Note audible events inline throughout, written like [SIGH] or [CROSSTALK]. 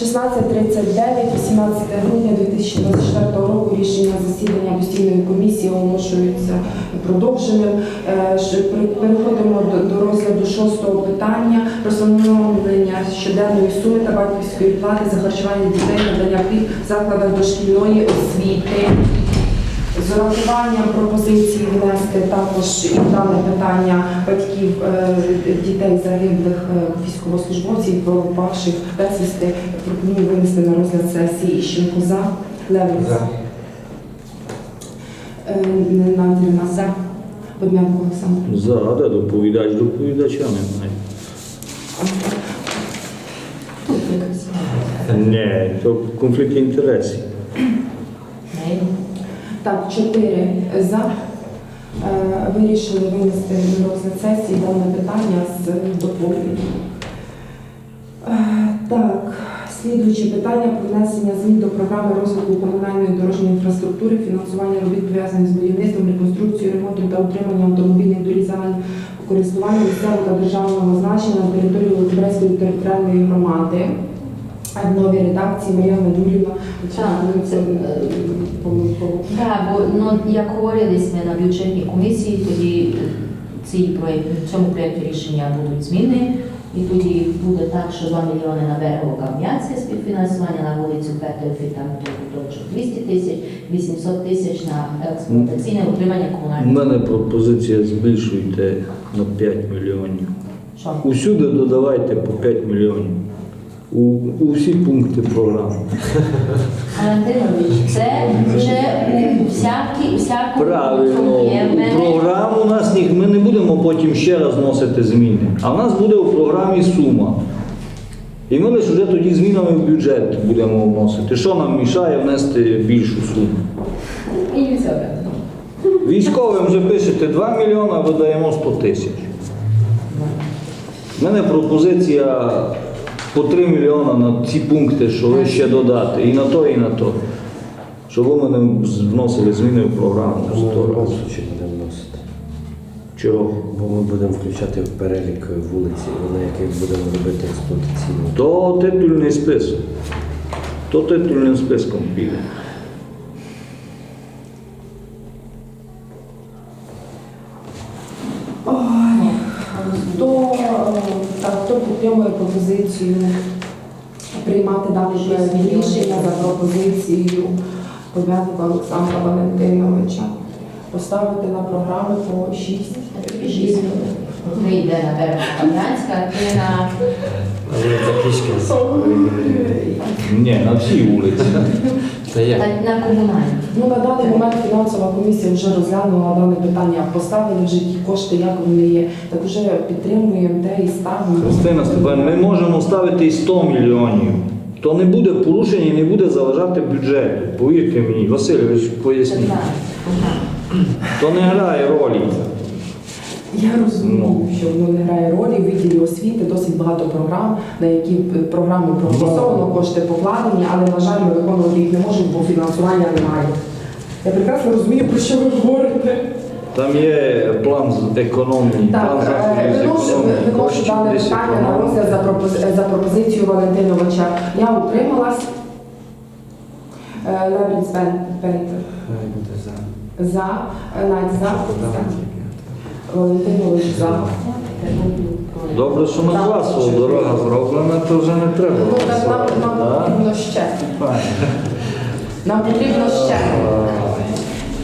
16.39, 18 грудня 2024 року рішення засідання постійної комісії оголошується продовженим. Е, Переходимо до, розгляду шостого питання про встановлення щоденної суми та батьківської плати за харчування дітей надання в закладах дошкільної освіти. З урахуванням пропозиції внести також і дане питання батьків е, дітей загиблих е, військовослужбовців, пропавших безвісти, пропоную винести на розгляд сесії Іщенко за Левин за. Е, Ненадіна за. Подмянко Олександр. За, а де доповідач? Доповідача немає. Ні, то конфлікт інтересів. Так, чотири за. Е, Вирішили винести на розгляд сесії дане питання з доповіддю. Е, Так, слідуюче питання про внесення змін до програми розвитку комунальної дорожньої інфраструктури, фінансування робіт пов'язаних з будівництвом, реконструкцією, ремонтом та утриманням автомобільних доріг загального користування місцевого та державного значення на території Володимирської територіальної громади. А В новій редакції Марія Медуліна. Так, ну, це, е, бо ну, як говорили ми на бюджетній комісії, тоді е, цій проєкт, в цьому проєкті рішення будуть зміни. І тоді буде так, що 2 мільйони на берегову кам'янці співфінансування на вулицю Петрівки, там куточок 200 тисяч, 800 тисяч на експлуатаційне утримання У мене пропозиція збільшуйте на 5 мільйонів. Що? Усюди додавайте по 5 мільйонів. У, у всі пункти програми. Валентинович, це вже у всякі, всякому Правильно, у програму у нас ні, ми не будемо потім ще раз вносити зміни. А в нас буде у програмі сума. І ми лише вже тоді змінами в бюджет будемо вносити. Що нам мішає внести більшу суму? І все. Військовим вже пишете 2 мільйони, а видаємо 100 тисяч. У мене пропозиція по 3 мільйони на ці пункти, що ви ще додати. І на то, і на то. Щоб ви мене вносили зміни в програму. Ми в Сто будь-якому разів. случаї будемо вносити. Чого? Бо ми будемо включати в перелік вулиці, на яких будемо робити експлуатаційну. То титульний список. То титульним списком піде. Ой, Хто, е, так, хто підтримує пропозицію приймати дане проект рішення за пропозицією Пов'язка Олександра Валентиновича поставити на програму по 6 Три йде на берег Кам'янська, ти на Але це пішки. Ні, на всій вулиці. Як? та на комунальні. Ну, на даний момент фінансова комісія вже розглянула дане питання, поставили вже ті кошти, як вони є. Так вже підтримуємо те і ставимо. Христина Степан, ми можемо ставити і 100 мільйонів. То не буде порушення і не буде заважати бюджету. Повірте мені, Васильович, поясніть. То не грає ролі. Я розумію, Ну. що воно не грає ролі в відділі освіти, досить багато програм, на які е, програми проголосовано, кошти покладені, але, на жаль, ми виконувати їх не можемо, бо фінансування немає. Я прекрасно розумію, про що ви говорите. Там є план з економії, Так, е, виношу коштів дане питання на розгляд за, пропози- за пропозицію Валентиновича. Я утрималась. Е, Лебідь Бен Пейтер. Хай буде за. За. Е, Надь за. Валентинович за. Добре, що на класу дорога зроблена, то вже не треба. Ну, так нам, нам Да? потрібно ще. Нам потрібно ще.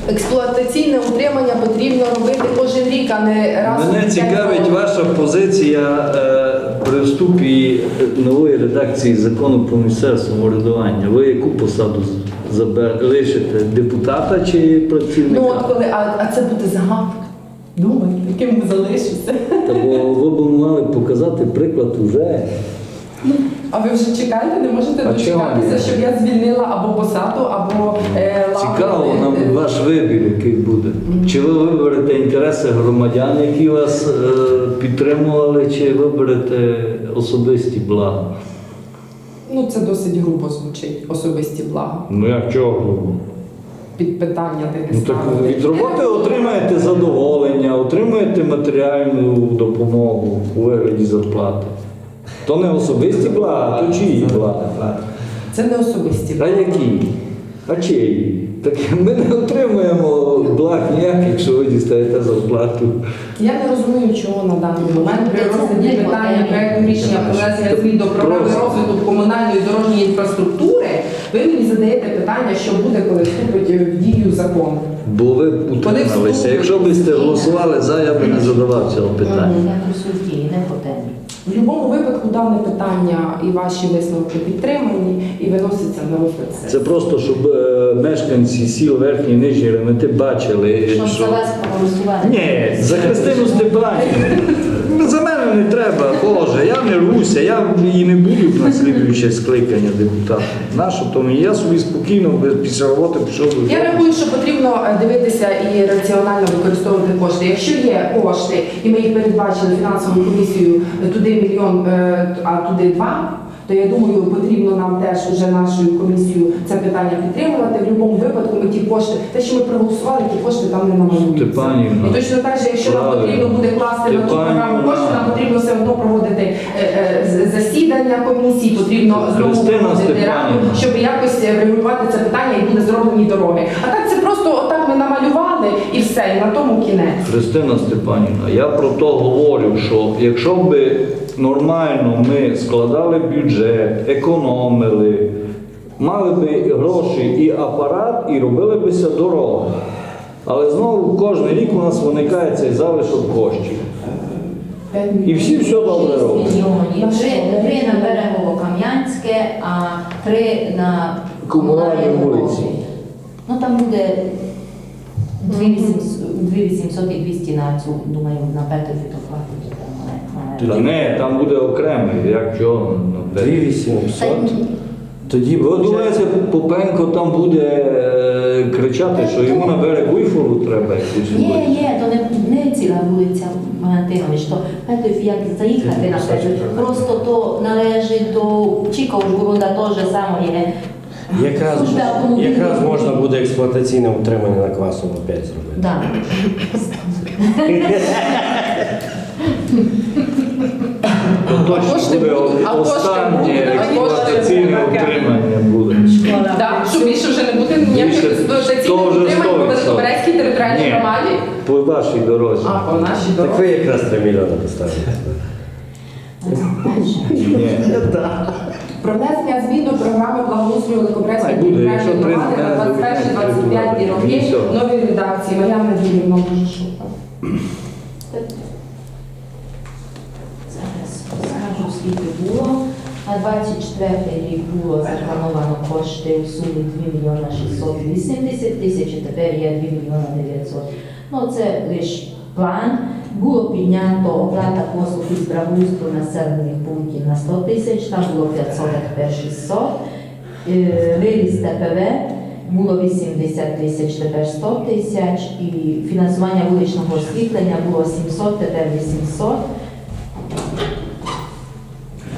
Експлуатаційне утримання потрібно робити кожен рік, а не раз. у Мене п'ять цікавить років. ваша позиція е, при вступі нової редакції закону про місцеве самоврядування. Ви яку посаду з- забер... лишите? Депутата чи працівника? Ну от коли, а, а це буде загадка. Думайте, яким залишиться. Та бо ви б мали показати приклад уже. А ви вже чекаєте, не можете А дочекатися, щоб я звільнила або посаду, або е, лаву. Цікаво нам ваш вибір, який буде. Чи ви виберете інтереси громадян, які вас е, підтримували, чи виберете особисті блага? Ну це досить грубо звучить, особисті блага. Ну як чого? Під питання таке Ну так від роботи отримаєте задоволення, отримаєте матеріальну допомогу у вигляді зарплати. То не особисті блага, то чиї блага? Це не особисті. А які? А чиї? Так ми не отримуємо благ ніяких, якщо ви дістаєте зарплату. Я не розумію, чого на даний момент при розгляді питання питання. проекту рішення про внесення змін до програми розвитку комунальної дорожньої інфраструктури. Ви мені задаєте питання, що буде, коли вступить в дію закон. Бо ви б утрималися. Якщо б сте голосували за, я б не задавав цього питання. Я консультую, не по темі. В будь-якому випадку дане питання і ваші висновки підтримані і виносяться на розгляд Це просто, щоб е, мешканці сіл верхньої і нижньої Ремети бачили, Щоб що... за вас проголосували. Ні, за Христину Степанівну. Мене не треба, Боже, я не руся, я і не буду на слідуюче скликання депутата. Нащо то мені? Я собі спокійно після роботи пішов до Я рахую, що потрібно е, дивитися і раціонально використовувати кошти. Якщо є кошти, і ми їх передбачили фінансовою комісією е, туди мільйон, е, а туди два. То я думаю, потрібно нам теж уже нашою комісією це питання підтримувати. В будь-якому випадку ми ті кошти, те, що ми проголосували, ті кошти там не намалюються. І точно так же, якщо нам потрібно буде класти на ту програму кошти, нам потрібно все одно проводити е, е, засідання комісії, потрібно знову проводити раду, щоб якось врегулювати це питання і буде зроблені дороги. А так це намалювали і все, і на тому кінець. Христина Степанівна, я про то говорю, що якщо б нормально ми складали бюджет, економили, мали б гроші і апарат, і робили бися дороги. Але знову кожен рік у нас виникає цей залишок коштів. І всі все добре роблять. мільйонів. Три, три на берегово Кам'янське, а три на Комунальні вулиці. Ну там буде 2800 і 200 на цю, думаю, на Петру фітофату. Та не, там буде окремий, як чого. ну, де. 2800. Тоді Ви Попенко там буде е, кричати, що йому на берег вифору треба якусь Ні, вулицю? ні, то не, не ціла вулиця Валентинович, то Петрів, як заїхати на Петрів, просто то належить до Чіковжгорода теж саме є. Якраз, якраз можна буде експлуатаційне утримання на квасово 5 зробити. Да. Точно кошти буде будуть, останнє експлуатаційне утримання буде. Так, що більше вже не буде ніяких експлуатаційних утримань по 100%. Великобрезькій територіальній громаді. По вашій дорозі. А по нашій дорозі. Так ви якраз 3 мільйони поставите. Ні. [LAUGHS] Про внесення змін до програми благоустрою Великобрезької Хай територіальної громади на не 21-25 роки. все. Нові редакції. Мар'яна Ділівна дуже шукала. Зараз скажу, скільки було. На 24 рік було заплановано кошти у сумі 2 мільйона 680 тисяч, тепер є 2 мільйона 900. Ну, це лише план. Було піднято оплата послуг із благоустрою населених пунктів на 100 тисяч, там було 500, тепер 600. Е, Вивіз ТПВ було 80 тисяч, тепер 100 тисяч. І фінансування вуличного освітлення було 700, тепер 800.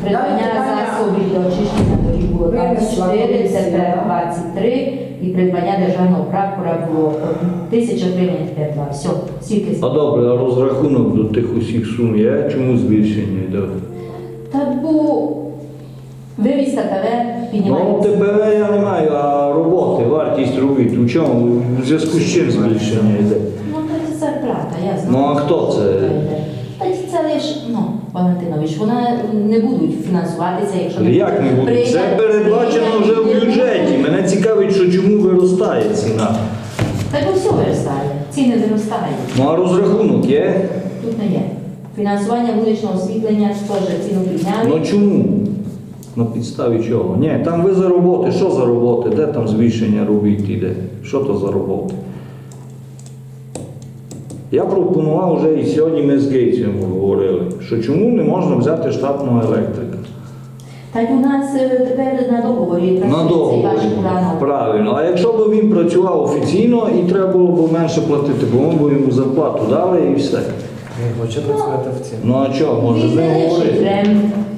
Придбання засобів для очищення доріг було 24, тепер 23, і придбання державного прапора було 1000 гривень, тепер 2. Все, стільки. А добре, а розрахунок до тих усіх сум є? Чому збільшення йде? Та бо вивіз ТПВ Ну, піднімається. ТПВ я не маю, а роботи, вартість робіт. У чому? В зв'язку з чим збільшення йде? Ну, це зарплата, я знаю. Ну, а хто це? Лише, ну, Валентинович, вона не будуть фінансуватися, якщо Як не буде? Це передбачено вже в бюджеті. Мене цікавить, що чому виростає ціна. Так все виростає, ціни виростають. Ну а розрахунок є? Тут не є. Фінансування вуличного освітлення теж ціну підняли. Ну чому? На підставі чого? Ні, там ви за роботи. Що за роботи? Де там збільшення робіт іде? Що то за роботи? Я пропонував вже і сьогодні ми з Гейтсом говорили, що чому не можна взяти штатного електрика? Так у нас е, тепер на договорі На працює цей ваш договорі. план. Правильно. А якщо б він працював офіційно і треба було б менше платити, бо ми б йому зарплату дали і все. Не хоче працювати в цьому. Ну а чого, може з ним говорити?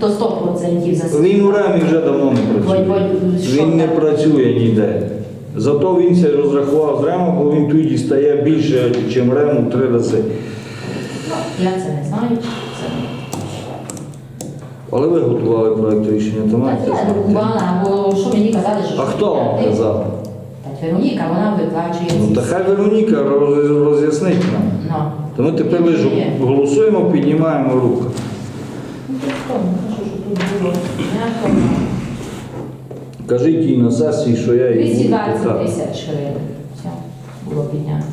то 100% за Він у ремі вже давно не працює. Він не працює ніде. Зато він це розрахував з рему, бо він тоді стає більше, ніж рему три рази. Ну, Я це не знаю. Але ви готували проєкт рішення, то маєте я друкувала, бо що мені казали, що... А хто вам казав? Та Вероніка, вона виплачує Ну та хай Вероніка роз- роз'яснить нам. Ну. То ми тепер лише голосуємо, піднімаємо руку. Ну, то що, ну, що тут було? М'яко. Кажіть їй на сесії, що я її буду 220 питати. тисяч гривень. Все, було піднято.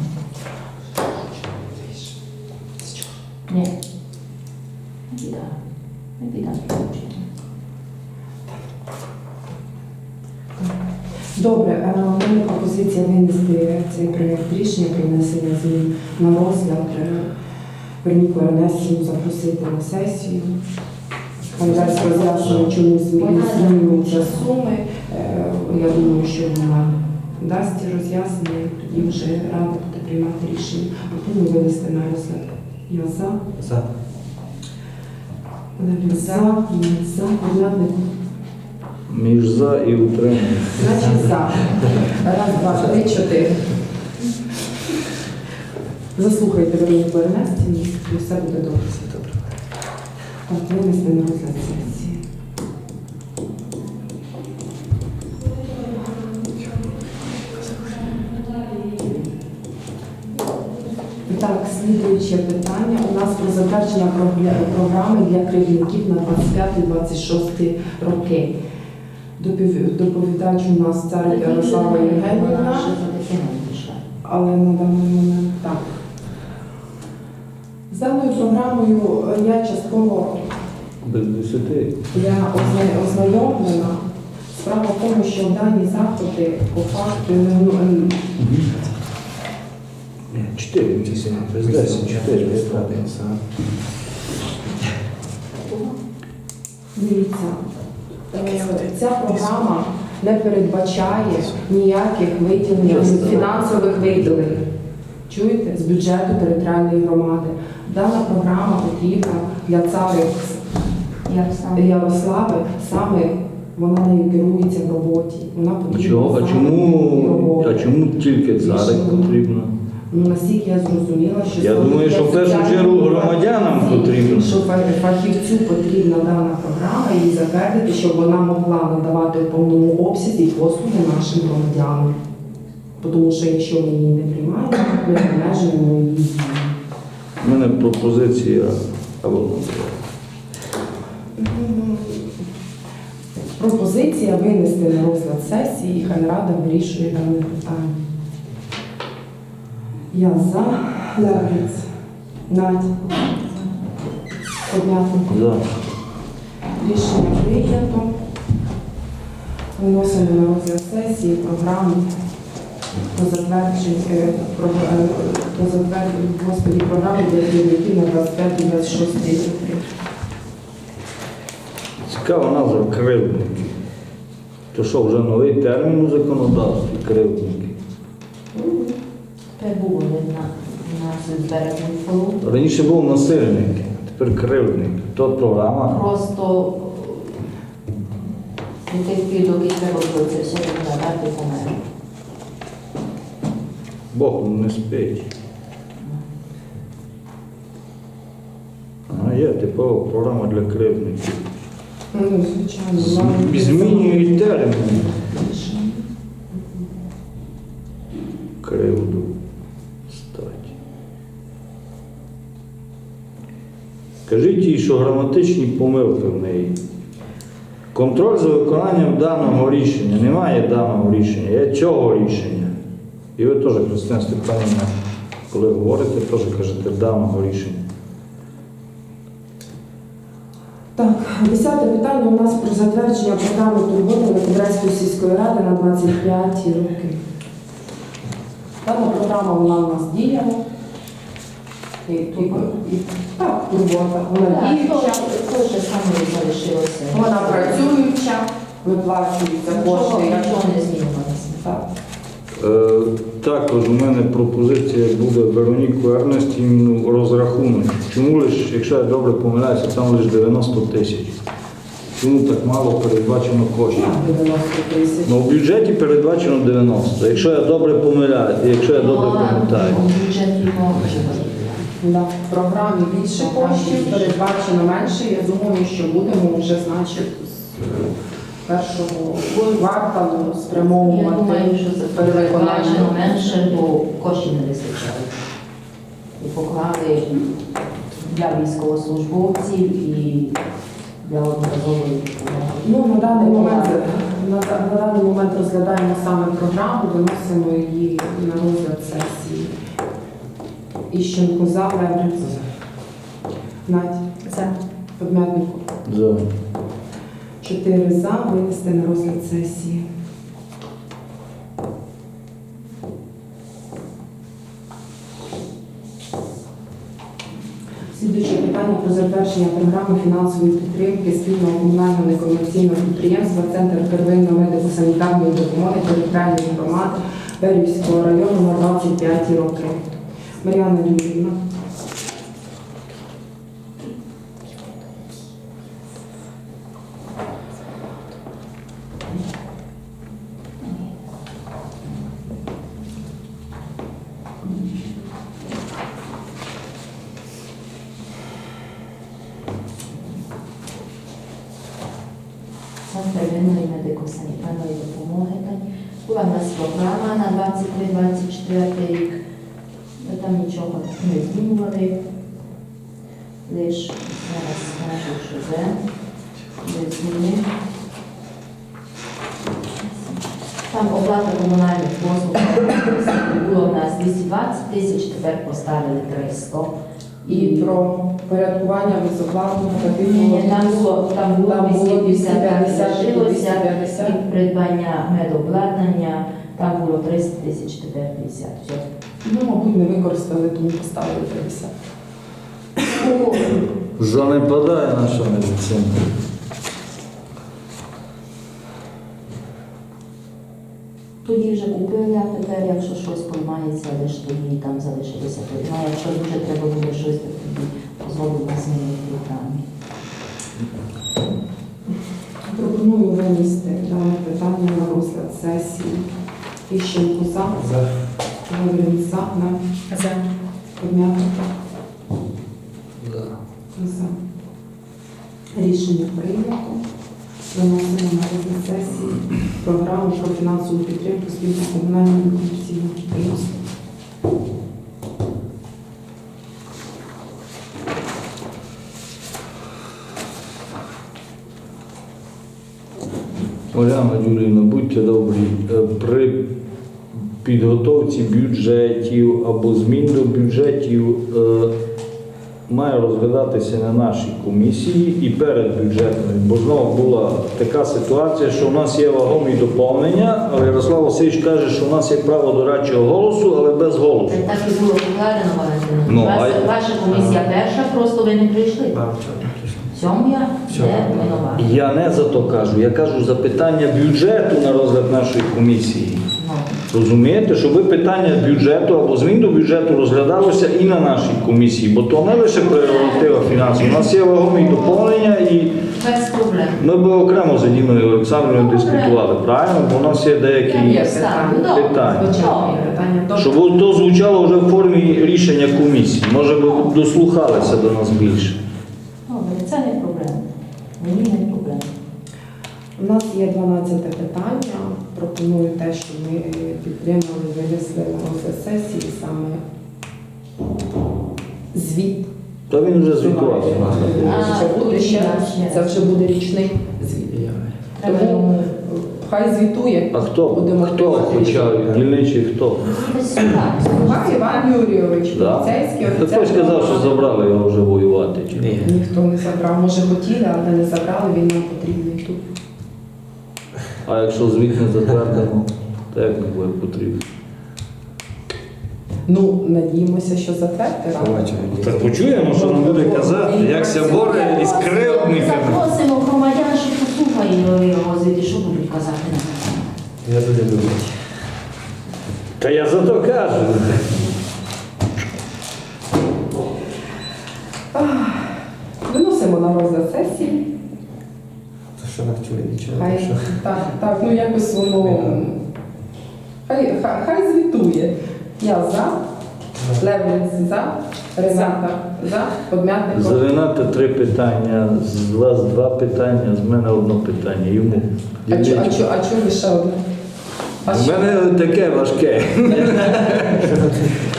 Ні. Не біда. Не біда. Добре, е, у мене пропозиція винести цей проєкт рішення про внесення змін на розгляд. е, Верніку Ернестію запросити на сесію. Дасть роз'яснення, чому змі- змінюються суми. Е, Я думаю, що вона дасть роз'яснення, тоді вже рада буде приймати рішення. Пропоную винести на розгляд. Я за. За. Вона за, я за, Порядник. Між за і утримання. Значить за. Раз, два, три, чотири. Заслухайте Вероніку Ернестівну, і все буде добре. Так, винести на розгляд слідуюче питання. У нас про затвердження програми для кривдників на 25-26 роки. Допів- Доповідач у нас цар Ярослава Євгенівна, але на даний момент так. З даною програмою я частково Без десяти. я озна- ознайомлена. Справа в тому, що дані заходи по факту Ні, Чотири місяці, без десять, чотири. я правий. Дивіться, е, ця програма не передбачає ніяких виділень, фінансових виділень. Чуєте? З бюджету територіальної громади. Дана програма потрібна для царів Ярослав. Ярослави, саме вона нею керується в роботі. Вона потрібна чого? А саме чому, в роботі. а чому тільки царик потрібно? Ну, наскільки я зрозуміла, що Я думаю, що в першу чергу громадянам потрібно. Що фахівцю потрібна дана програма і затвердити, щоб вона могла надавати в повному обсязі послуги нашим громадянам. Тому що якщо ми її не приймаємо, ми обмежуємо її. У мене пропозиція або Пропозиція винести на розгляд сесії, і хай рада вирішує дане питання. Я за Левець, Надь, Поднятник. за. Рішення прийнято. Виносимо на розгляд сесії програму про затвердження е, е, господі програми для керівників на 25-26 роки. Цікава назва кривдники. То що, вже новий термін у законодавстві кривдники. Раніше був насильник, тепер кривдник. То програма. Просто до тих пір, доки треба було це все докладати помер. Бог не спить. А є типова програма для кривдників. Ну, звичайно, Змінюють термін. Кажіть їй, що граматичні помилки в неї. Контроль за виконанням даного рішення. Немає даного рішення, є цього рішення. І ви теж, Христина Степанівна, коли говорите, теж кажете даного рішення. Так, десяте питання у нас про затвердження програми турботи Миколаївської сільської ради на 25 роки. Дана програма вона у нас діяла. І, і, і, так, турбота, вона Так, діюча, то саме залишилося. вона працююча, виплачуються Нічого, кошти. нічого не змінювалося. Так. Е, також у мене пропозиція буде Вероніку Ернестівну розрахунок. Чому лише, якщо я добре помиляюся, там лише 90 тисяч. Чому так мало передбачено коштів? 90 тисяч. Ну, в бюджеті передбачено 90. Якщо я добре помиляю, якщо я добре Ну, пам'ятаю. в бюджеті може бути. Да, в програмі більше коштів, передбачено менше. Я думаю, що будемо вже, значить, з першого кварталу Я спрямовувати думаю, що це перевиконання. передбачено менше, бо коштів не вистачає. І поклали для військовослужбовців і для одноразової допомоги. Ну, на даний момент на, на даний момент розглядаємо саме програму, виносимо її на розгляд сесії. Іщенко за Леврин. Надь За. Подметнику. За. Чотири за винести на розгляд сесії. Слідуюче питання про затвердження програми фінансової підтримки спільного комунального некомерційного підприємства Центр первинної медико-санітарної допомоги територіальної громади Берівського району на 25 роки. Мар'яна Юрійовна. Центр первинної медико-санітарної допомоги. Та Була в нас програма на 23-24 рік. Ми там нічого не змінювали. Лиш зараз скажу, що це без зміни. Там оплата комунальних послуг [CLEARS THROAT] було в нас 220 тисяч, тепер поставили 300. І про порядкування безоплатного та Ні, там було, там було Там 250, так 250, залишилося. 250. І придбання медобладнання, там було 300 тисяч, тепер 50. Все. Ну, мабуть, не використали, тому поставили 50. Занепадає наша медицина. Тоді вже купили, а тепер, якщо щось поймається, ж тоді там залишилися. Ну, якщо дуже треба буде щось, то тоді дозволимо зміни в програмі. Пропоную винести дане питання на розгляд сесії. Іщенко за, За. За, на спільного комунального некомерційного підприємства. Оляна Юрійовна, будьте добрі, е, при підготовці бюджетів або змін до бюджетів е, має розглядатися на нашій комісії і перед бюджетною, бо знову була така ситуація, що у нас є вагомі доповнення, але Ярослав Васильович каже, що у нас є право дорадчого голосу, але без голосу. Так і було покладено, Ну, Ваша, а- ваша комісія перша, просто ви не прийшли. Цьому я не. Я не за то кажу, я кажу за питання бюджету на розгляд нашої комісії. Ну, Розумієте, щоб питання бюджету або змін до бюджету розглядалося і на нашій комісії, бо то не лише прерогатива фінансів. У нас є вагомі доповнення, і без проблем. ми би окремо з Діною Олександрівною дискутували, правильно? Бо у нас є деякі. Є Ставлю, питання. Щоб то звучало вже в формі рішення комісії. Може би дослухалися до нас більше. Добре, це не проблема. Мені не проблема. У нас є 12 питання. Пропоную те, що ми підтримали, винесли на розгляд сесії саме звіт. Та він вже звітував. А, Ще буде ще. Це вже буде річний звіт. Тому хай звітує. А хто? Будемо Хто почав? Дільничий хто? десь Іван Юрійович, поліцейський офіцер. Хтось сказав, що забрали його вже воювати. ні? Ніхто не забрав. Може хотіли, але не забрали, він нам потрібний тут. А якщо звіт не затвердимо, то як не буде потрібно? Ну, надіємося, що затвердити рано. Так почуємо, що нам буде казати, як ся боре із кривдниками. Запросимо громадян, що послухають його звідти, що будуть казати на це. Я дуже люблю. Та я за то кажу. Виносимо на розгляд сесії. Що навчили нічого? Хай що? так, так, ну якось воно. Хай, хай, хай звітує. Я за, Левлін за, Рената за, Подмятник. З Рената три питання, з вас два питання, з мене одне питання. Йому. А чо, а чо, а чо ви ще одне? А У що? мене таке важке. [LAUGHS]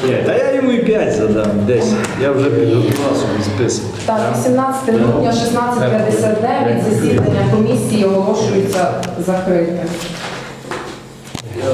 Ні, Та я йому і п'ять задам, десять. Я вже підготував собі список. Так, 18 грудня, 16.59, засідання комісії оголошується закритим.